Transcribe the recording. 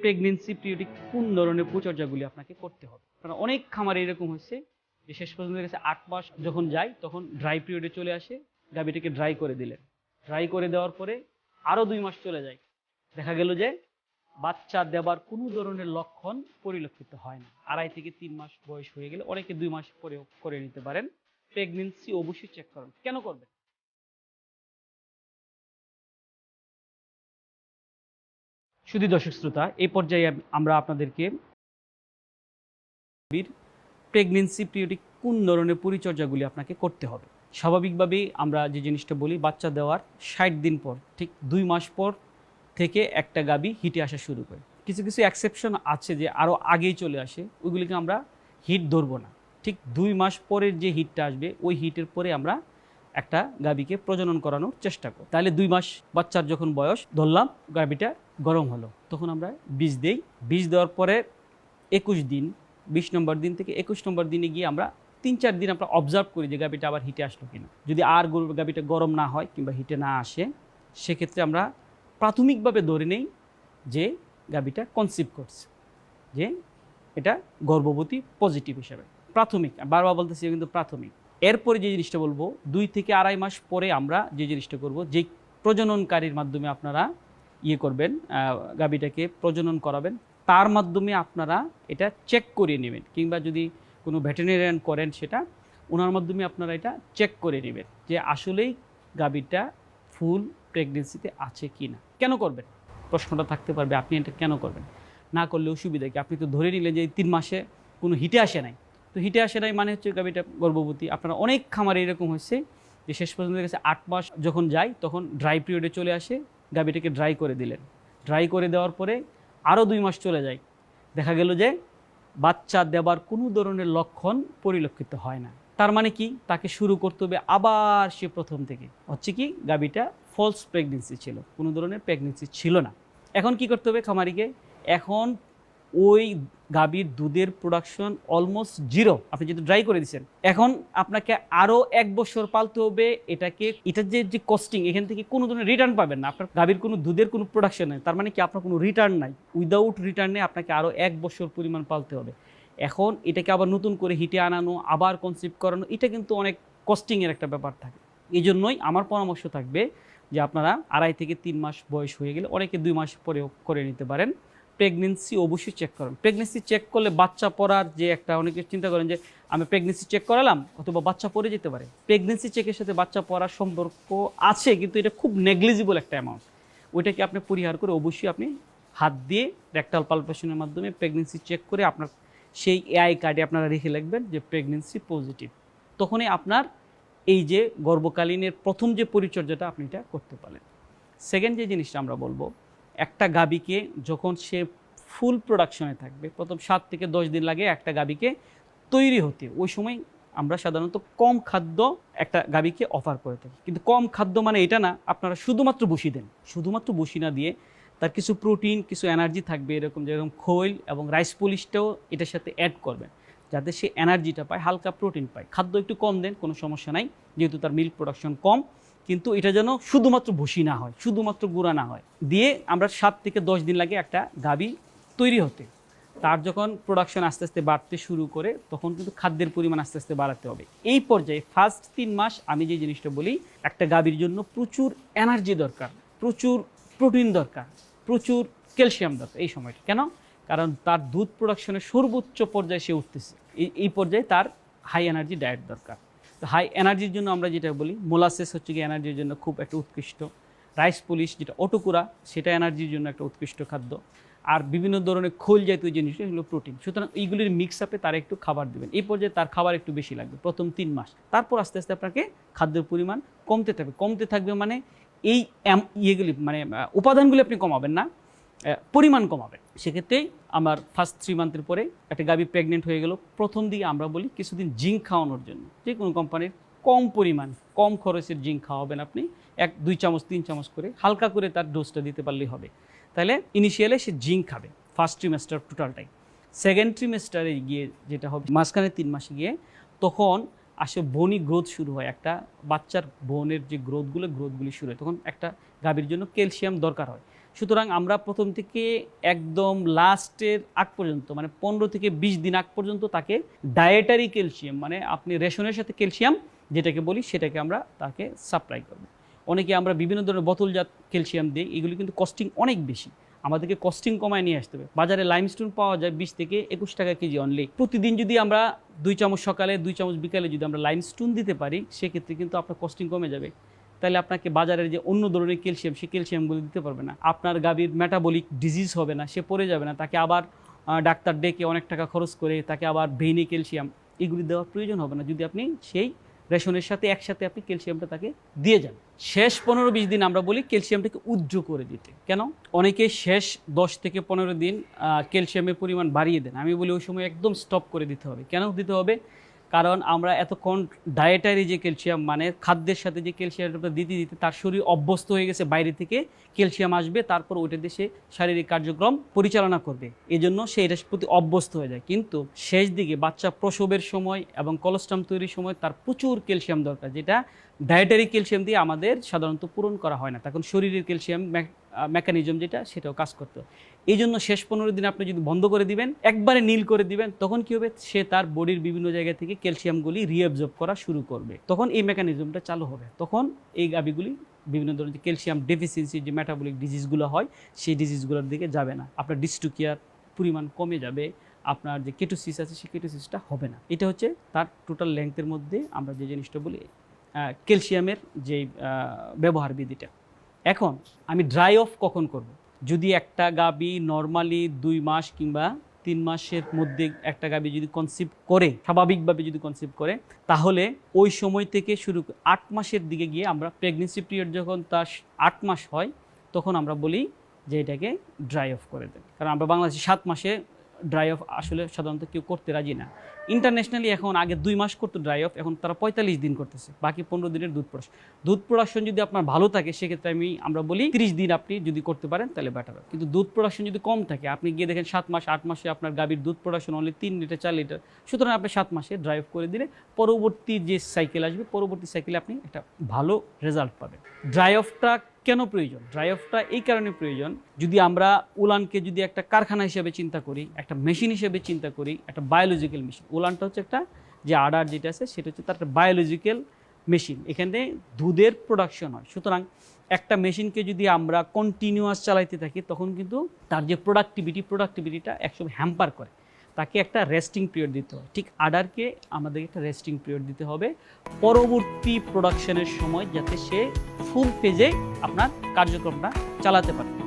Pregnancy পিরিয়ডে কোন ধরনের পরিচর্যাগুলি আপনাকে করতে হবে? কারণ অনেক খামারে এরকম হচ্ছে যে শেষ পর্যন্ত গেছে আট মাস যখন যায়, তখন ড্রাই পিরিয়ডে চলে আসে গাভীটাকে ড্রাই করে দিলেন ড্রাই করে দেওয়ার পরে আরও দুই মাস চলে যায়। দেখা গেল যে বাচ্চা দেবার কোনো ধরনের লক্ষণ পরিলক্ষিত হয় না। আড়াই থেকে তিন মাস বয়স হয়ে গেলে অনেকে দুই মাস পরেও করে নিতে পারেন। প্রেগনেন্সি অবশ্যই চেক করুন। কেন করবেন? শুধু দর্শক শ্রোতা, এই পর্যায়ে আমরা আপনাদেরকে প্রেগনেন্সি পিরিয়ডে কোন ধরনের পরিচর্যাগুলি আপনাকে করতে হবে? স্বাভাবিকভাবেই আমরা যে জিনিসটা বলি, বাচ্চা দেওয়ার ষাট দিন পর, ঠিক দুই মাস পর থেকে একটা গাবি হিটে আসা শুরু করে। কিছু কিছু অ্যাকসেপশন আছে যে আরও আগেই চলে আসে, ওইগুলিকে আমরা হিট ধরবো না। ঠিক দুই মাস পরের যে হিটটা আসবে, ওই হিটের পরে আমরা একটা গাবিকে প্রজনন করানোর চেষ্টা করি তাহলে দুই মাস বাচ্চার যখন বয়স, ধরলাম গাবিটা গরম হলো, তখন আমরা বীজ দেই। বীজ দেওয়ার পরে একুশ দিন, বিশ নম্বর দিন থেকে একুশ নম্বর দিনে গিয়ে আমরা তিন চার দিন আমরা অবজার্ভ করি যে গাবিটা আবার হিটে আসলো কিনা। যদি আর গরুর গাবিটা গরম না হয় কিংবা হিটে না আসে, সেক্ষেত্রে আমরা প্রাথমিকভাবে ধরে নেই যে গাবিটা কনসিভ করছে, যে এটা গর্ভবতী পজিটিভ হিসাবে। প্রাথমিক বারবার বলতেছি কিন্তু প্রাথমিক। এরপরে যে জিনিসটা বলব, দুই থেকে আড়াই মাস পরে আমরা যে জিনিসটা করব যে প্রজননকারীর মাধ্যমে আপনারা ইয়ে করবেন আহ, গাভীটাকে প্রজনন করাবেন। তার মাধ্যমে আপনারা এটা চেক করিয়ে নেবেন কিংবা যদি কোনো ভেটেরিনারিয়ান করেন সেটা ওনার মাধ্যমে আপনারা এটা চেক করে নেবেন যে আসলেই গাভীটা ফুল প্রেগনেন্সিতে আছে কি না কেন করবেন? প্রশ্নটা থাকতে পারবে আপনি এটা কেন করবেন? না করলে অসুবিধা কি? আপনি তো ধরে নিলেন যে তিন মাসে কোনো হিটে আসে নাই। তো হিটে আসে নাই মানে হচ্ছে গাভীটা গর্ভবতী। আপনারা অনেক খামারে এরকম হয়েছে যে শেষ পর্যন্ত গেছে আট মাস যখন যায় তখন ড্রাই পিরিয়ডে চলে আসে গাভীটাকে ড্রাই করে দিলেন। ড্রাই করে দেওয়ার পরে আরও দুই মাস চলে যায়। দেখা গেল যে বাচ্চা দেবার কোনো ধরনের লক্ষণ পরিলক্ষিত হয় না। তার মানে কি? তাকে শুরু করতে হবে আবার সে প্রথম থেকে। হচ্ছে কি? গাভীটা ফলস প্রেগনেন্সি ছিল। কোনো ধরনের প্রেগনেন্সি ছিল না। এখন কি করতে হবে খামারিকে? এখন ওই গাভীর দুধের প্রোডাকশন অলমোস্ট জিরো আপনি যেহেতু ড্রাই করে দিচ্ছেন এখন আপনাকে আরও এক বছর পালতে হবে এটাকে, এটার যে যে কস্টিং এখান থেকে কোনো ধরনের রিটার্ন পাবেন না। আপনার গাভীর কোনো দুধের কোনো প্রোডাকশন নেই। তার মানে কি আপনার কোনো রিটার্ন নাই। উইদাউট রিটার্নে আপনাকে আরও এক বছর পরিমাণ পালতে হবে। এখন এটাকে আবার নতুন করে হিটে আনানো, আবার কনসিভ করানো, এটা কিন্তু অনেক কস্টিংয়ের একটা ব্যাপার থাকে। এই জন্যই আমার পরামর্শ থাকবে যে আপনারা আড়াই থেকে তিন মাস বয়স হয়ে গেলে অনেকে দুই মাস পরেও করে নিতে পারেন। প্রেগনেন্সি অবশ্যই চেক করেন। প্রেগনেন্সি চেক করলে বাচ্চা পড়ার যে একটা অনেকে চিন্তা করেন যে, আমি প্রেগনেন্সি চেক করালাম, অথবা বাচ্চা পড়ে যেতে পারে। প্রেগনেন্সি চেকের সাথে বাচ্চা পড়ার সম্পর্ক আছে, কিন্তু এটা খুব নেগলিজিবল একটা অ্যামাউন্ট ওইটাকে আপনি পরিহার করে অবশ্যই আপনি হাত দিয়ে রেক্টাল পালপেশনের মাধ্যমে প্রেগনেন্সি চেক করে আপনার সেই এআই কার্ডে আপনারা রেখে লিখবেন যে প্রেগনেন্সি পজিটিভ তখনই আপনার এই যে গর্ভকালীনের প্রথম যে পরিচর্যাটা আপনি এটা করতে পারেন সেকেন্ড যে জিনিসটা আমরা বলব একটা গাবিকে যখন সে ফুল প্রোডাকশনে থাকবে, প্রথম সাত থেকে দশ দিন লাগে একটা গাবিকে তৈরি হতে। ওই সময় আমরা সাধারণত কম খাদ্য একটা গাবিকে অফার করে থাকি। কিন্তু কম খাদ্য মানে এটা না, আপনারা শুধুমাত্র বসি দেন। শুধুমাত্র বসি না দিয়ে তার কিছু প্রোটিন কিছু এনার্জি থাকবে, এরকম যেরকম খৈল এবং রাইস পলিশটাও এটার সাথে অ্যাড করবেন, যাতে সে এনার্জিটা পায়, হালকা প্রোটিন পায়। খাদ্য একটু কম দেন, কোনো সমস্যা নাই, যেহেতু তার মিল্ক প্রোডাকশন কম কিন্তু এটা যেন শুধুমাত্র ভুসি না হয়, শুধুমাত্র গুঁড়া না হয়। দিয়ে আমরা সাত থেকে দশ দিন লাগে একটা গাবি তৈরি হতে। তার যখন প্রোডাকশন আস্তে আস্তে বাড়তে শুরু করে, তখন কিন্তু খাদ্যের পরিমাণ আস্তে আস্তে বাড়াতে হবে। এই পর্যায়ে ফার্স্ট তিন মাস আমি যে জিনিসটা বলি, একটা গাভীর জন্য প্রচুর এনার্জি দরকার, প্রচুর প্রোটিন দরকার, প্রচুর ক্যালসিয়াম দরকার এই সময়টা। কেন? কারণ তার দুধ প্রোডাকশনের সর্বোচ্চ পর্যায়ে সে উঠতেছে। এই পর্যায়ে তার হাই এনার্জি ডায়েট দরকার। হাই এনার্জির জন্য আমরা যেটা বলি মোলাসেস হচ্ছে কি এনার্জির জন্য খুব একটা উৎকৃষ্ট। রাইস পুলিশ যেটা অটোকুরা, সেটা এনার্জির জন্য একটা উৎকৃষ্ট খাদ্য। আর বিভিন্ন ধরনের খোল জাতীয় জিনিস এগুলো প্রোটিন সুতরাং এইগুলির মিক্স আপে তারা একটু খাবার দেবেন। এই পর্যায়ে তার খাবার একটু বেশি লাগবে, প্রথম তিন মাস। তারপর আস্তে আস্তে আপনাকে খাদ্যের পরিমাণ কমতে থাকবে। কমতে থাকবে মানে এই ইয়েগুলি মানে উপাদানগুলি আপনি কমাবেন না পরিমাণ কমাবেন। সেক্ষেত্রে আমার ফার্স্ট থ্রি মান্থের পরে একটা গাবি প্রেগনেন্ট হয়ে গেল। প্রথম দিকে আমরা বলি কিছুদিন জিঙ্ক খাওয়ানোর জন্য। যে কোনো কোম্পানির কম পরিমাণ, কম খরচের জিঙ্ক খাওয়াবেন আপনি। এক, দুই চামচ, তিন চামচ করে হালকা করে তার ডোজটা দিতে পারলেই হবে। তাহলে ইনিশিয়ালে সে জিঙ্ক খাবে ফার্স্ট ট্রিমেস্টার টোটালটাই সেকেন্ড ট্রিমেস্টারে গিয়ে যেটা হবে, মাঝখানে তিন মাসে গিয়ে তখন আসে বনি গ্রোথ শুরু হয়। একটা বাচ্চার বোনের যে গ্রোথগুলো গ্রোথগুলি শুরু হয়, তখন একটা গাভীর জন্য ক্যালসিয়াম দরকার হয়। সুতরাং আমরা প্রথম থেকে একদম লাস্টের আগ পর্যন্ত মানে পনেরো থেকে বিশ দিন আগ পর্যন্ত তাকে ডায়েটারি ক্যালসিয়াম মানে আপনি রেশনের সাথে ক্যালসিয়াম যেটাকে বলি সেটাকে আমরা তাকে সাপ্লাই করব। অনেকে আমরা বিভিন্ন ধরনের বোতলজাত ক্যালসিয়াম দিই, এগুলি কিন্তু কস্টিং অনেক বেশি। আমাদেরকে কস্টিং কমায় নিয়ে আসতে হবে। বাজারে লাইমস্টোন পাওয়া যায় বিশ থেকে একুশ টাকা কেজি অনলি প্রতিদিন যদি আমরা দুই চামচ সকালে, দুই চামচ বিকালে যদি আমরা লাইমস্টোন দিতে পারি, সেক্ষেত্রে কিন্তু আপনার কস্টিং কমে যাবে। তাহলে আপনাকে বাজারের যে অন্য ধরনের ক্যালসিয়াম, সেই ক্যালসিয়ামগুলো দিতে পারবে না। আপনার গাভীর মেটাবলিক ডিজিজ হবে না, সে পড়ে যাবে না। তাকে আবার ডাক্তার ডেকে অনেক টাকা খরচ করে তাকে আবার ভেইনি ক্যালসিয়াম এগুলি দেওয়ার প্রয়োজন হবে না। যদি আপনি সেই রেশনের সাথে একসাথে আপনি ক্যালসিয়ামটা তাকে দিয়ে যান। শেষ পনেরো বিশ দিন আমরা বলি ক্যালসিয়ামটাকে উজ্জ্ব করে দিতে। কেন? অনেকে শেষ দশ থেকে পনেরো দিন ক্যালসিয়ামের পরিমাণ বাড়িয়ে দেন। আমি বলি ওই সময় একদম স্টপ করে দিতে হবে। কেন দিতে হবে? কারণ আমরা এতক্ষণ ডায়েটারি যে ক্যালসিয়াম মানে খাদ্যের সাথে যে ক্যালসিয়ামটা দিতে দিতে তার শরীর অভ্যস্ত হয়ে গেছে, বাইরে থেকে ক্যালসিয়াম আসবে, তারপর ওইটা দেশে শারীরিক কার্যক্রম পরিচালনা করবে। এই জন্য সে এটার প্রতি অভ্যস্ত হয়ে যায়। কিন্তু শেষ দিকে বাচ্চা প্রসবের সময় এবং কলস্ট্রাম তৈরির সময় তার প্রচুর ক্যালসিয়াম দরকার, যেটা ডায়েটারি ক্যালসিয়াম দিয়ে আমাদের সাধারণত পূরণ করা হয় না। তখন শরীরের ক্যালসিয়াম মেকানিজম যেটা, সেটাও কাজ করতে। এই জন্য শেষ পনেরো দিন আপনি যদি বন্ধ করে দিবেন, একবারে নীল করে দিবেন, তখন কি হবে? সে তার বডির বিভিন্ন জায়গা থেকে ক্যালসিয়ামগুলি রিঅ্যাবজর্ব করা শুরু করবে। তখন এই মেকানিজমটা চালু হবে। তখন এই গাবিগুলি বিভিন্ন ধরনের ক্যালসিয়াম ডেফিসিয়েন্সি যে মেটাবলিক ডিজিজগুলো হয়, সেই ডিজিজগুলোর দিকে যাবে না। আপনার ডিস্টুকিয়ার পরিমাণ কমে যাবে, আপনার যে কেটোসিস আছে, সেই কেটোসিসটা হবে না। এটা হচ্ছে তার টোটাল লেংথের মধ্যে আমরা যে জিনিসটা বলি ক্যালসিয়ামের যে ব্যবহার বিধিটা। এখন আমি ড্রাই অফ কখন করব। যদি একটা গাবি নর্মালি দুই মাস কিংবা তিন মাসের মধ্যে একটা গাবি যদি কনসিভ করে, স্বাভাবিকভাবে যদি কনসিভ করে, তাহলে ওই সময় থেকে শুরু আট মাসের দিকে গিয়ে আমরা প্রেগনেন্সি পিরিয়ড যখন তার আট মাস হয়, তখন আমরা বলি যে এটাকে ড্রাই অফ করে দেন কারণ আমরা বাংলাদেশে সাত মাসে ড্রাই অফ আসলে সাধারণত কেউ করতে রাজি না। ইন্টারন্যাশনালি এখন আগে দুই মাস করতো ড্রাই অফ এখন তারা পঁয়তাল্লিশ দিন করতেছে, বাকি পনেরো দিনের দুধ প্রোডাকশন দুধ প্রোডাকশন যদি আপনার ভালো থাকে, সেক্ষেত্রে আমি, আমরা বলি তিরিশ দিন আপনি যদি করতে পারেন, তাহলে বেটার হবে। কিন্তু দুধ প্রোডাকশন যদি কম থাকে, আপনি গিয়ে দেখেন সাত মাস, আট মাসে আপনার গাভীর দুধ প্রোডাকশন অনলি তিন লিটার, চার লিটার, সুতরাং আপনি সাত মাসে ড্রাইভ করে দিলে পরবর্তী যে সাইকেল আসবে, পরবর্তী সাইকেলে আপনি একটা ভালো রেজাল্ট পাবেন। ড্রাই অফটা কেন প্রয়োজন? ড্রাই অফটা এই কারণে প্রয়োজন, যদি আমরা উলানকে যদি একটা কারখানা হিসেবে চিন্তা করি, একটা মেশিন হিসেবে চিন্তা করি, একটা বায়োলজিক্যাল মেশিন উলানটা হচ্ছে একটা যে আডার যেটা আছে, সেটা হচ্ছে তার একটা বায়োলজিক্যাল মেশিন এখানে দুধের প্রোডাকশন হয়। সুতরাং একটা মেশিনকে যদি আমরা কন্টিনিউয়াস চালাইতে থাকি, তখন কিন্তু তার যে প্রোডাক্টিভিটি প্রোডাক্টিভিটিটা একসময় হ্যাম্পার করে। তাকে একটা রেস্টিং পিরিয়ড দিতে হবে। ঠিক আডারকে আমাদের একটা রেস্টিং পিরিয়ড দিতে হবে পরবর্তী প্রোডাকশনের সময় যাতে সে ফুল পেজে আপনার কার্যক্রমটা চালাতে পারে।